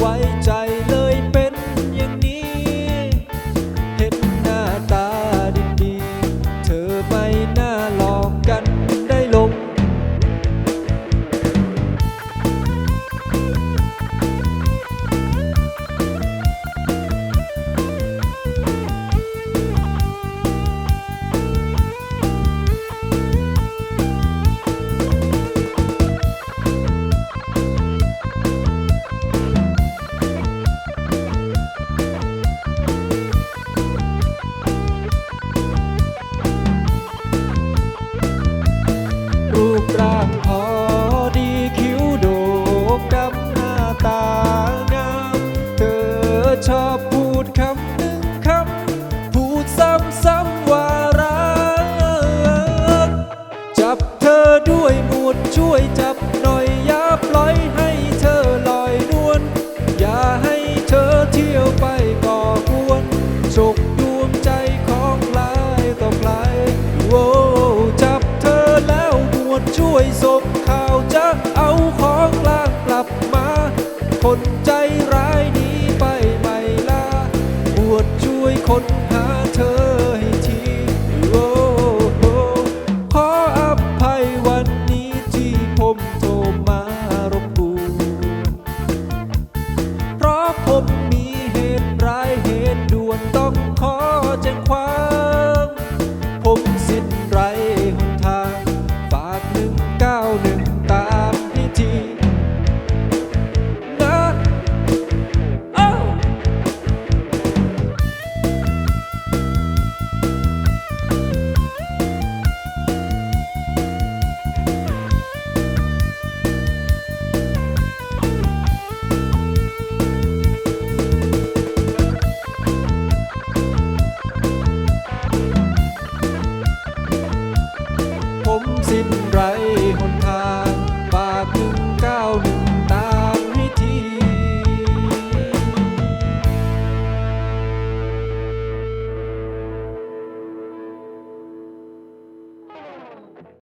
外ว้ home. คนใจร้ายนี้ไปไม่ลาปวดช่วยคนหาเธอให้ทีโอ้โหขออภัยวันนี้ที่ผมโทรมารบกวนเพราะผมมีเหตุร้ายเหตุด่วนต้องขอแจ้งความ ผมสิ้นไร